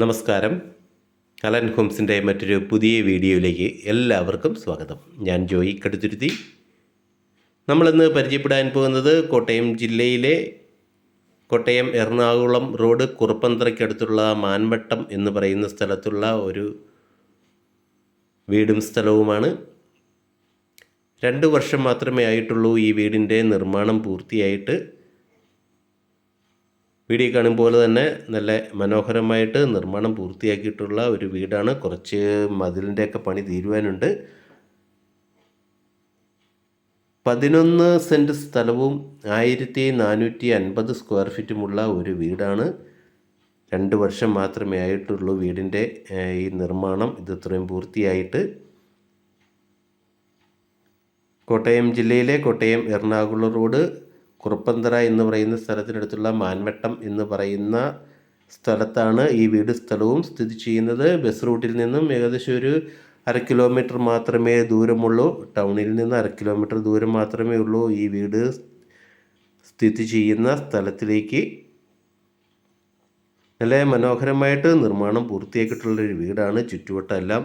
നമസ്കാരം. അലൻ ഹോംസിന്റെ മറ്റൊരു പുതിയ വീഡിയോയിലേക്ക് എല്ലാവർക്കും സ്വാഗതം. ഞാൻ ജോയി കടുത്തുരുത്തി. നമ്മളിന്ന് പരിചയപ്പെടാൻ പോകുന്നത് കോട്ടയം ജില്ലയിലെ കോട്ടയം എറണാകുളം റോഡ് കുറുപ്പന്തറയ്ക്കടുത്തുള്ള മാൻവട്ടം എന്ന് പറയുന്ന സ്ഥലത്തുള്ള ഒരു വീടും സ്ഥലവുമാണ്. രണ്ട് വർഷം മാത്രമേ ആയിട്ടുള്ളൂ ഈ വീടിന്റെ നിർമ്മാണം പൂർത്തിയായിട്ട്. വീഡിയോ കാണും പോലെ തന്നെ നല്ല മനോഹരമായിട്ട് നിർമ്മാണം പൂർത്തിയാക്കിയിട്ടുള്ള ഒരു വീടാണ്. കുറച്ച് മതിലിന്റെയൊക്കെ പണി തീരുവാനുണ്ട്. പതിനൊന്ന് സെന്റ് സ്ഥലവും ആയിരത്തി നാനൂറ്റി അൻപത് സ്ക്വയർ ഫീറ്റുമുള്ള ഒരു വീടാണ്. രണ്ട് വർഷം മാത്രമേ ആയിട്ടുള്ളൂ വീടിന്റെ ഈ നിർമ്മാണം. ഇത് ഇത്രയും പൂർത്തിയായിട്ട്. കോട്ടയം ജില്ലയിലെ കോട്ടയം എറണാകുളം റോഡ് കുറുപ്പന്തറ എന്ന് പറയുന്ന സ്ഥലത്തിനടുത്തുള്ള മാൻവട്ടം എന്ന് പറയുന്ന സ്ഥലത്താണ് ഈ വീട് സ്ഥലവും സ്ഥിതി ചെയ്യുന്നത്. ബസ് റൂട്ടിൽ നിന്നും ഏകദേശം ഒരു അര കിലോമീറ്റർ മാത്രമേ ദൂരമുള്ളൂ. ടൗണിൽ നിന്ന് അര കിലോമീറ്റർ ദൂരം മാത്രമേ ഉള്ളൂ ഈ വീട് സ്ഥിതി ചെയ്യുന്ന സ്ഥലത്തിലേക്ക്. നല്ല മനോഹരമായിട്ട് നിർമ്മാണം പൂർത്തിയാക്കിയിട്ടുള്ളൊരു വീടാണ് ചുറ്റുവട്ടം എല്ലാം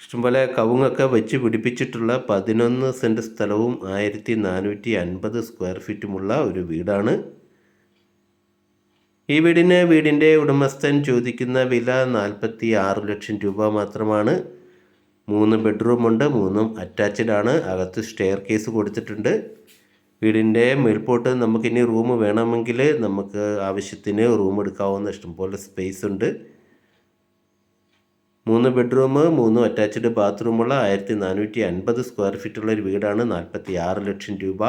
ഇഷ്ടംപോലെ കവുങ്ങൊക്കെ വെച്ച് പിടിപ്പിച്ചിട്ടുള്ള പതിനൊന്ന് സെന്റ് സ്ഥലവും ആയിരത്തി നാനൂറ്റി അൻപത് സ്ക്വയർ ഫീറ്റുമുള്ള ഒരു വീടാണ്. ഈ വീടിന് വീടിന്റെ ഉടമസ്ഥൻ ചോദിക്കുന്ന വില നാൽപ്പത്തി ആറ് ലക്ഷം രൂപ മാത്രമാണ്. മൂന്ന് ബെഡ്റൂമുണ്ട് മൂന്നും അറ്റാച്ച്ഡ് ആണ്. അകത്ത് സ്റ്റെയർ കേസ് കൊടുത്തിട്ടുണ്ട്. വീടിന്റെ മേൽപോട്ട് നമുക്കിനി റൂം വേണമെങ്കിൽ നമുക്ക് ആവശ്യത്തിന് റൂം എടുക്കാവുന്ന ഇഷ്ടംപോലെ സ്പേസ് ഉണ്ട്. മൂന്ന് ബെഡ്റൂം മൂന്ന് അറ്റാച്ച്ഡ് ബാത്റൂമുള്ള ആയിരത്തി നാനൂറ്റി അൻപത് സ്ക്വയർ ഫീറ്റുള്ള ഒരു വീടാണ്. നാൽപ്പത്തി ആറ് ലക്ഷം രൂപ.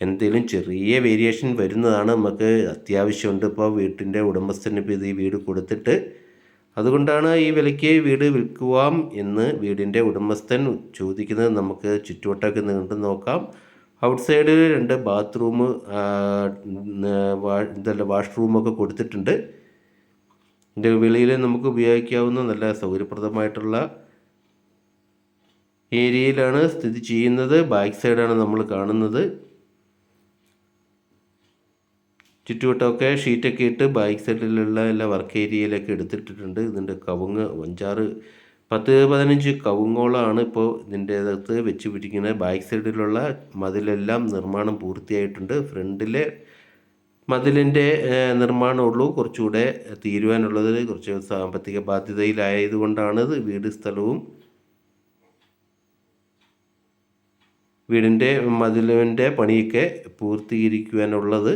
എന്തെങ്കിലും ചെറിയ വേരിയേഷൻ വരുന്നതാണ് നമുക്ക് അത്യാവശ്യമുണ്ട്. ഇപ്പോൾ വീട്ടിന്റെ ഉടമസ്ഥന് ഇപ്പോൾ ഇത് ഈ വീട് കൊടുത്തിട്ട്. അതുകൊണ്ടാണ് ഈ വിലയ്ക്ക് വീട് വിൽക്കുവാം എന്ന് വീടിന്റെ ഉടമസ്ഥൻ ചോദിക്കുന്നത്. നമുക്ക് ചുറ്റുവട്ടമൊക്കെ നീണ്ടു നോക്കാം. ഔട്ട്സൈഡിൽ രണ്ട് ബാത്റൂം ഇതല്ല വാഷ്റൂമൊക്കെ കൊടുത്തിട്ടുണ്ട്. ഇതിന്റെ വെളിയിൽ നമുക്ക് ഉപയോഗിക്കാവുന്ന നല്ല സൗകര്യപ്രദമായിട്ടുള്ള ഏരിയയിലാണ് സ്ഥിതി ചെയ്യുന്നത്. ബാക്ക് സൈഡാണ് നമ്മൾ കാണുന്നത്. ചുറ്റുവട്ടമൊക്കെ ഷീറ്റൊക്കെ ഇട്ട് ബാക്ക് സൈഡിലുള്ള എല്ലാ വർക്ക് ഏരിയയിലൊക്കെ എടുത്തിട്ടിട്ടുണ്ട്. ഇതിന്റെ കവുങ്ങ് അഞ്ചാറ് പത്ത് പതിനഞ്ച് കവുങ്ങോളാണ് ഇപ്പോൾ ഇതിന്റെ അകത്ത് വെച്ച് പിടിക്കുന്നത്. ബാക്ക് സൈഡിലുള്ള മതിലെല്ലാം നിർമ്മാണം പൂർത്തിയായിട്ടുണ്ട്. ഫ്രണ്ടിലെ മതിലിന്റെ നിർമ്മാണമുള്ളൂ. കുറച്ചുകൂടെ തീരുവാനുള്ളത് കുറച്ച് സാമ്പത്തിക ബാധ്യതയിലായതുകൊണ്ടാണത് വീട് സ്ഥലവും വീടിന്റെ മതിലിന്റെ പണിയൊക്കെ പൂർത്തീകരിക്കുവാനുള്ളത്.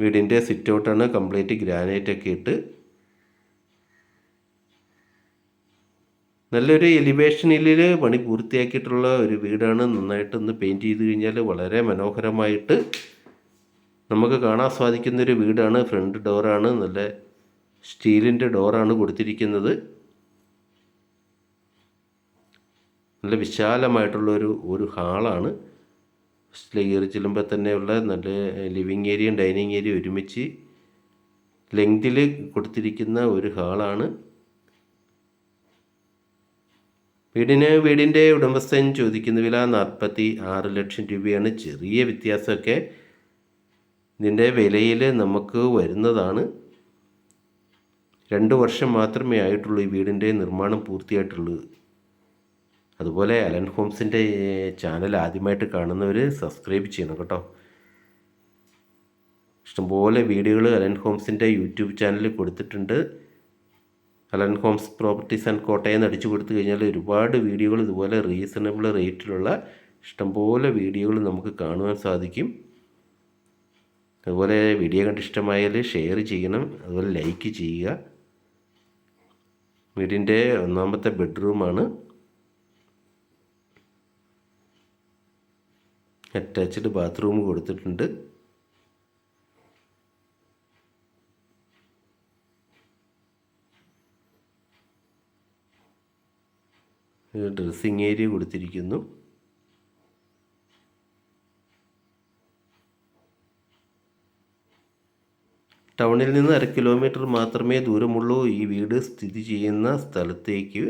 വീടിന്റെ സിറ്റ് ഔട്ടാണ് കംപ്ലീറ്റ് ഗ്രാനൈറ്റ് ഒക്കെ ഇട്ട് നല്ലൊരു എലിവേഷനിൽ പണി പൂർത്തിയാക്കിയിട്ടുള്ള ഒരു വീടാണ് നന്നായിട്ട് ഒന്ന് പെയിന്റ് ചെയ്ത് കഴിഞ്ഞാൽ വളരെ മനോഹരമായിട്ട് നമുക്ക് കാണാൻ സാധിക്കുന്ന ഒരു വീടാണ് ഫ്രണ്ട് ഡോറാണ് നല്ല സ്റ്റീലിന്റെ ഡോറാണ് കൊടുത്തിരിക്കുന്നത്. നല്ല വിശാലമായിട്ടുള്ള ഒരു ഒരു ഹാളാണ്. കയറി ചെല്ലുമ്പോൾ തന്നെയുള്ള നല്ല ലിവിങ് ഏരിയയും ഡൈനിങ് ഏരിയയും ഒരുമിച്ച് ലെങ്തിൽ കൊടുത്തിരിക്കുന്ന ഒരു ഹാളാണ്. വീടിന് വീടിന്റെ ഉടമസ്ഥൻ ചോദിക്കുന്ന വില നാൽപ്പത്തി ആറ് ലക്ഷം രൂപയാണ്. ചെറിയ വ്യത്യാസമൊക്കെ ഇതിന്റെ വിലയിൽ നമുക്ക് വരുന്നതാണ്. രണ്ട് വർഷം മാത്രമേ ആയിട്ടുള്ളൂ ഈ വീടിന്റെ നിർമ്മാണം പൂർത്തിയായിട്ടുള്ളൂ. അതുപോലെ അലൻ ഹോംസിന്റെ ചാനൽ ആദ്യമായിട്ട് കാണുന്നവർ സബ്സ്ക്രൈബ് ചെയ്യണം കേട്ടോ. ഇഷ്ടംപോലെ വീഡിയോകൾ അലൻ ഹോംസിന്റെ യൂട്യൂബ് ചാനലിൽ കൊടുത്തിട്ടുണ്ട്. Alan homes properties and Kottayam അടിച്ചു കൊടുത്തു കഴിഞ്ഞാൽ ഒരുപാട് വീഡിയോകൾ ഇതുപോലെ റീസണബിൾ റേറ്റിലുള്ള ഇഷ്ടംപോലെ വീഡിയോകൾ നമുക്ക് കാണുവാൻ സാധിക്കും. അതുപോലെ വീഡിയോ കണ്ട് ഇഷ്ടമായാൽ ഷെയർ ചെയ്യണം അതുപോലെ ലൈക്ക് ചെയ്യുക. വീടിന്റെ ഒന്നാമത്തെ ബെഡ്റൂമാണ് അറ്റാച്ച്ഡ് ബാത്റൂം കൊടുത്തിട്ടുണ്ട്. ഡ്രസ്സിങ് ഏരിയ കൊടുത്തിരിക്കുന്നു. ടൗണിൽ നിന്ന് അര കിലോമീറ്റർ മാത്രമേ ദൂരമുള്ളൂ ഈ വീട് സ്ഥിതി ചെയ്യുന്ന സ്ഥലത്തേക്ക്.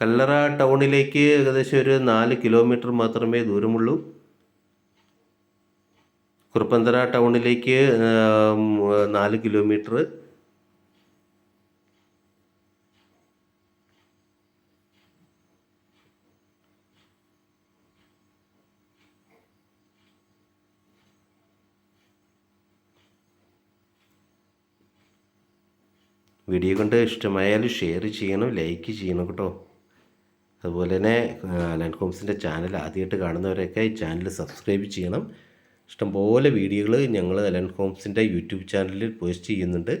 കല്ലറ ടൗണിലേക്ക് ഏകദേശം ഒരു നാല് കിലോമീറ്റർ മാത്രമേ ദൂരമുള്ളൂ. കുറുപ്പന്തറ ടൗണിലേക്ക് നാല് കിലോമീറ്റർ. വീഡിയോ കണ്ട് ഇഷ്ടമായാൽ ഷെയർ ചെയ്യണം ലൈക്ക് ചെയ്യണം കേട്ടോ. അതുപോലെ തന്നെ ലാൻഡ് കോംസിന്റെ ചാനൽ ആദ്യമായിട്ട് കാണുന്നവരൊക്കെ ഈ ചാനൽ സബ്സ്ക്രൈബ് ചെയ്യണം. ഇഷ്ടംപോലെ വീഡിയോകൾ ഞങ്ങൾ ലാൻഡ് കോംസിന്റെ യൂട്യൂബ് ചാനലിൽ പോസ്റ്റ് ചെയ്യുന്നുണ്ട്.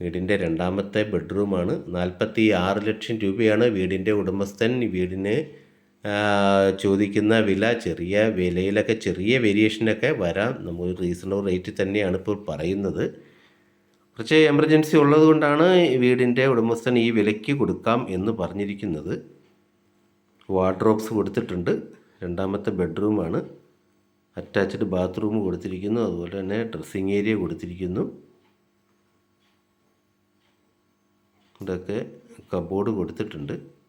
വീടിന്റെ രണ്ടാമത്തെ ബെഡ്റൂമാണ് നാൽപ്പത്തി ആറ് ലക്ഷം രൂപയാണ് വീടിന്റെ ഉടമസ്ഥൻ വീടിന് ചോദിക്കുന്ന വില. ചെറിയ വിലയിലൊക്കെ ചെറിയ വേരിയേഷനൊക്കെ വരാം. നമ്മൾ റീസണബിൾ റേറ്റ് തന്നെയാണ് ഇപ്പോൾ പറയുന്നത്. കുറച്ച് എമർജൻസി ഉള്ളതുകൊണ്ടാണ് വീടിന്റെ ഉടമസ്ഥൻ ഈ വിലയ്ക്ക് കൊടുക്കാം എന്ന് പറഞ്ഞിരിക്കുന്നത്. വാർഡ്രോബ്സ് കൊടുത്തിട്ടുണ്ട്. രണ്ടാമത്തെ ബെഡ്റൂമാണ്. അറ്റാച്ച്ഡ് ബാത്റൂം കൊടുത്തിരിക്കുന്നു. അതുപോലെ തന്നെ ഡ്രസ്സിങ് ഏരിയ കൊടുത്തിരിക്കുന്നു. ഇതൊക്കെ കബോർഡ് കൊടുത്തിട്ടുണ്ട്.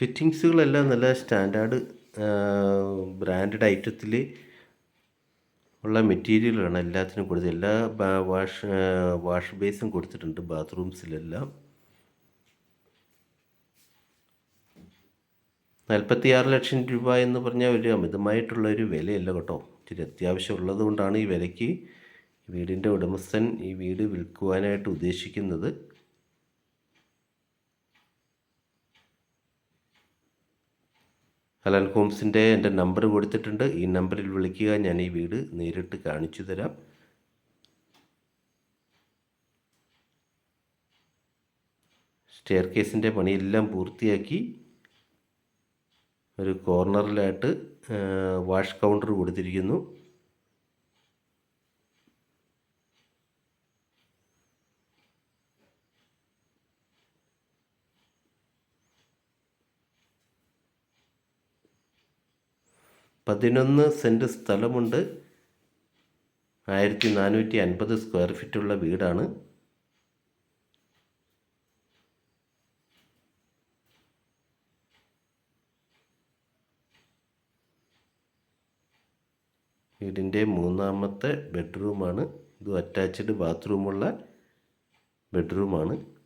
ഫിറ്റിങ്സുകളെല്ലാം നല്ല സ്റ്റാൻഡേർഡ് ബ്രാൻഡഡ് ഐറ്റത്തിൽ ഉള്ള മെറ്റീരിയലാണ് എല്ലാത്തിനും കൊടുത്തത്. എല്ലാ വാഷ് വാഷ് ബേസും കൊടുത്തിട്ടുണ്ട് ബാത്റൂംസിലെല്ലാം. നാൽപ്പത്തിയാറ് ലക്ഷം രൂപ എന്ന് പറഞ്ഞാൽ ഒരു അമിതമായിട്ടുള്ള ഒരു വിലയല്ല കേട്ടോ. ഇച്ചിരി അത്യാവശ്യം ഉള്ളതുകൊണ്ടാണ് ഈ വിലയ്ക്ക് വീടിന്റെ ഉടമസ്ഥൻ ഈ വീട് വിൽക്കുവാനായിട്ട് ഉദ്ദേശിക്കുന്നത്. അലൻ ഹോംസിന്റെ എന്റെ നമ്പർ കൊടുത്തിട്ടുണ്ട്. ഈ നമ്പറിൽ വിളിക്കുക. ഞാൻ ഈ വീട് നേരിട്ട് കാണിച്ചു തരാം. സ്റ്റെയർ കേസിന്റെ പണിയെല്ലാം പൂർത്തിയാക്കി ഒരു കോർണറിലായിട്ട് വാഷ് കൗണ്ടർ കൊടുത്തിരിക്കുന്നു. പതിനൊന്ന് സെന്റ് സ്ഥലമുണ്ട്. ആയിരത്തി നാനൂറ്റി അൻപത് സ്ക്വയർ ഫീറ്റുള്ള വീടാണ്. വീടിന്റെ മൂന്നാമത്തെ ബെഡ്റൂമാണ്. ഇത് അറ്റാച്ച്ഡ് ബാത്റൂമുള്ള ബെഡ്റൂമാണ്.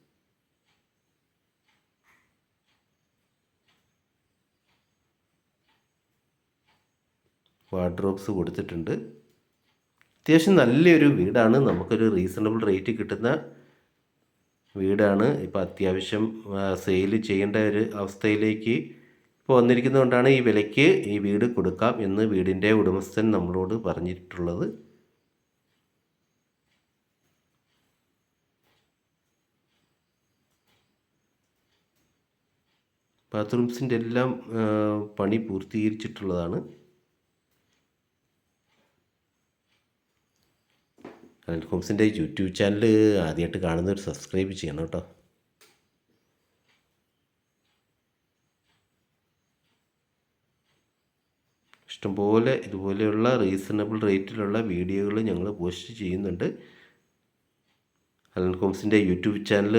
വാർഡ്രോബ്സ് കൊടുത്തിട്ടുണ്ട്. അത്യാവശ്യം നല്ലൊരു വീടാണ്. നമുക്കൊരു റീസണബിൾ റേറ്റ് കിട്ടുന്ന വീടാണ്. ഇപ്പോൾ അത്യാവശ്യം സെയിൽ ചെയ്യേണ്ട ഒരു അവസ്ഥയിലേക്ക് ഇപ്പോൾ വന്നിരിക്കുന്നതുകൊണ്ടാണ് ഈ വിലയ്ക്ക് ഈ വീട് കൊടുക്കാം എന്ന് വീടിന്റെ ഉടമസ്ഥൻ നമ്മളോട് പറഞ്ഞിട്ടുള്ളത്. ബാത്റൂംസിന്റെ എല്ലാം പണി പൂർത്തീകരിച്ചിട്ടുള്ളതാണ്. അനിൽ ഹോംസിന്റെ യൂട്യൂബ് ചാനൽ ആദ്യമായിട്ട് കാണുന്നവർ സബ്സ്ക്രൈബ് ചെയ്യണം കേട്ടോ. ഇഷ്ടംപോലെ ഇതുപോലെയുള്ള റീസണബിൾ റേറ്റിലുള്ള വീഡിയോകൾ ഞങ്ങൾ പോസ്റ്റ് ചെയ്യുന്നുണ്ട്. അലൻ ഹോംസിന്റെ യൂട്യൂബ് ചാനൽ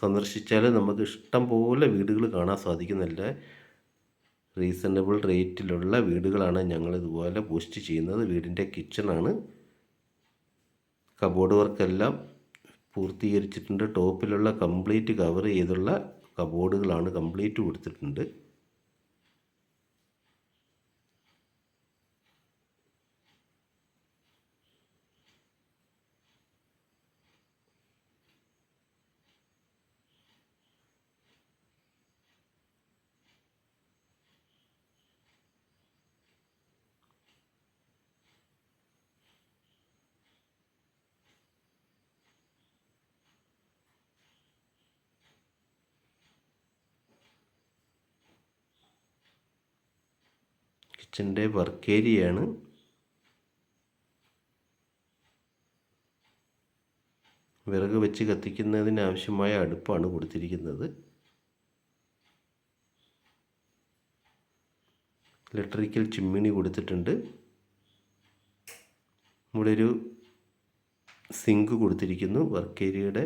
സന്ദർശിച്ചാൽ നമുക്ക് ഇഷ്ടം പോലെ വീടുകൾ കാണാൻ സാധിക്കുന്നില്ല റീസണബിൾ റേറ്റിലുള്ള വീടുകളാണ് ഞങ്ങൾ ഇതുപോലെ പോസ്റ്റ് ചെയ്യുന്നത്. വീടിന്റെ കിച്ചണാണ്. കബോർഡ് വർക്കെല്ലാം പൂർത്തീകരിച്ചിട്ടുണ്ട്. ടോപ്പിലുള്ള കംപ്ലീറ്റ് കവർ ചെയ്തുള്ള കബോർഡുകളാണ് കംപ്ലീറ്റ് കൊടുത്തിട്ടുണ്ട്. കിച്ചന്റെ വർക്ക് ഏരിയയാണ് വിറക് വെച്ച് കത്തിക്കുന്നതിന് ആവശ്യമായ അടുപ്പാണ് കൊടുത്തിരിക്കുന്നത്. ഇലക്ട്രിക്കൽ ചിമ്മിണി കൊടുത്തിട്ടുണ്ട്. ഇവിടെ ഒരു സിങ്ക് കൊടുത്തിരിക്കുന്നു. വർക്ക് ഏരിയയുടെ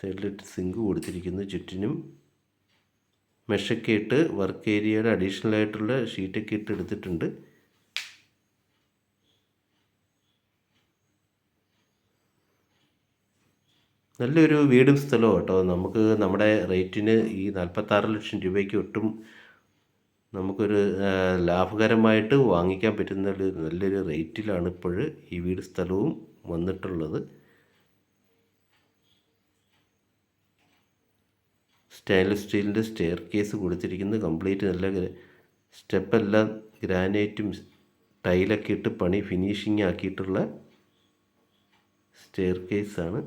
സൈഡിലിട്ട് സിങ്ക് കൊടുത്തിരിക്കുന്നു. ചുറ്റിനും മെഷൊക്കെ ഇട്ട് വർക്ക് ഏരിയയുടെ അഡീഷണൽ ആയിട്ടുള്ള ഷീറ്റൊക്കെ ഇട്ട് എടുത്തിട്ടുണ്ട്. നല്ലൊരു വീടും സ്ഥലവും കേട്ടോ. നമുക്ക് നമ്മുടെ റേറ്റിന് ഈ നാൽപ്പത്താറ് ലക്ഷം രൂപയ്ക്ക് ഒട്ടും നമുക്കൊരു ലാഭകരമായിട്ട് വാങ്ങിക്കാൻ പറ്റുന്ന ഒരു നല്ലൊരു റേറ്റിലാണ് ഇപ്പോൾ ഈ വീട് സ്ഥലവും വന്നിട്ടുള്ളത്. സ്റ്റെയിൻലെസ് സ്റ്റീലിന്റെ സ്റ്റെയർ കേസ് കൊടുത്തിരിക്കുന്നത് കംപ്ലീറ്റ് നല്ല സ്റ്റെപ്പെല്ലാം ഗ്രാനൈറ്റും ടൈലൊക്കെ ഇട്ട് പണി ഫിനിഷിംഗ് ആക്കിയിട്ടുള്ള സ്റ്റെയർ കേസാണ്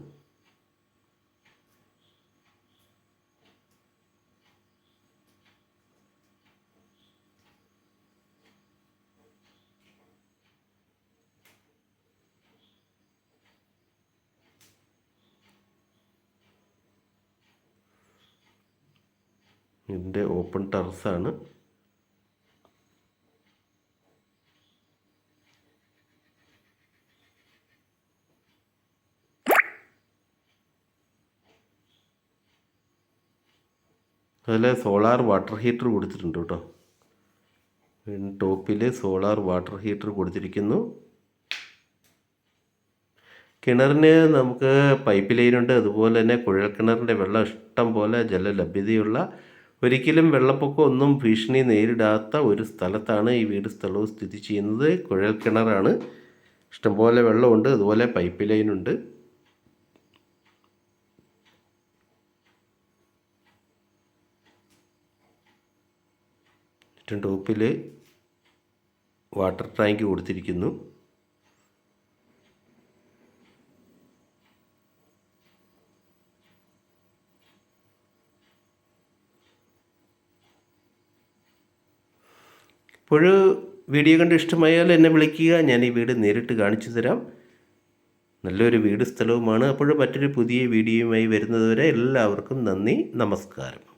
ഇതിന്റെ ഓപ്പൺ ടെറസാണ് അതിൽ സോളാർ വാട്ടർ ഹീറ്റർ കൊടുത്തിട്ടുണ്ട് കേട്ടോ. ടോപ്പിൽ സോളാർ വാട്ടർ ഹീറ്റർ കൊടുത്തിരിക്കുന്നു. കിണറിന് നമുക്ക് പൈപ്പ് ലൈനുണ്ട് അതുപോലെ തന്നെ കുഴൽ കുഴൽക്കിണറിന്റെ വെള്ളം ഇഷ്ടം പോലെ ജലലഭ്യതയുള്ള ഒരിക്കലും വെള്ളപ്പൊക്കം ഒന്നും ഭീഷണി നേരിടാത്ത ഒരു സ്ഥലത്താണ് ഈ വീട് സ്ഥലവും സ്ഥിതി ചെയ്യുന്നത്. കുഴൽ കുഴൽക്കിണറാണ് ഇഷ്ടംപോലെ വെള്ളമുണ്ട്. അതുപോലെ പൈപ്പ് ലൈനുണ്ട് ടോപ്പിൽ വാട്ടർ ടാങ്ക് കൊടുത്തിരിക്കുന്നു. ഇപ്പോൾ വീഡിയോ കണ്ട് ഇഷ്ടമായാൽ എന്നെ വിളിക്കുക. ഞാൻ ഈ വീട് നേരിട്ട് കാണിച്ചു തരാം. നല്ലൊരു വീട് സ്ഥലവുമാണ്. അപ്പോൾ മറ്റൊരു പുതിയ വീഡിയോയുമായി വരുന്നതുവരെ എല്ലാവർക്കും നന്ദി. നമസ്കാരം.